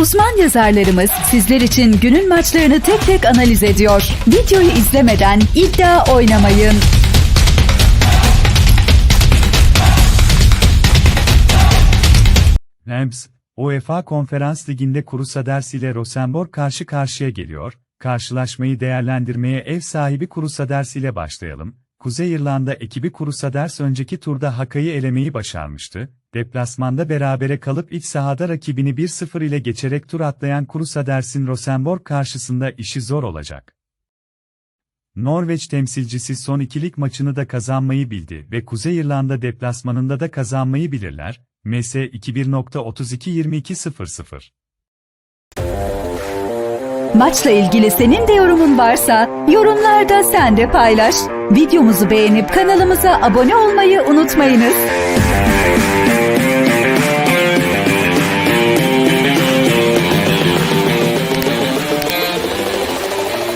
Uzman yazarlarımız sizler için günün maçlarını tek tek analiz ediyor. Videoyu izlemeden iddia oynamayın. Rams, UEFA Konferans Ligi'nde Crusaders ile Rosenborg karşı karşıya geliyor. Karşılaşmayı değerlendirmeye ev sahibi Crusaders ile başlayalım. Kuzey İrlanda ekibi Crusaders önceki turda Hakay'ı elemeyi başarmıştı. Deplasmanda berabere kalıp iç sahada rakibini 1-0 ile geçerek tur atlayan Crusaders'in Rosenborg karşısında işi zor olacak. Norveç temsilcisi son ikilik maçını da kazanmayı bildi ve Kuzey İrlanda deplasmanında da kazanmayı bilirler. MS 21.32-22.00 Maçla ilgili senin de yorumun varsa yorumlarda sen de paylaş. Videomuzu beğenip kanalımıza abone olmayı unutmayınız.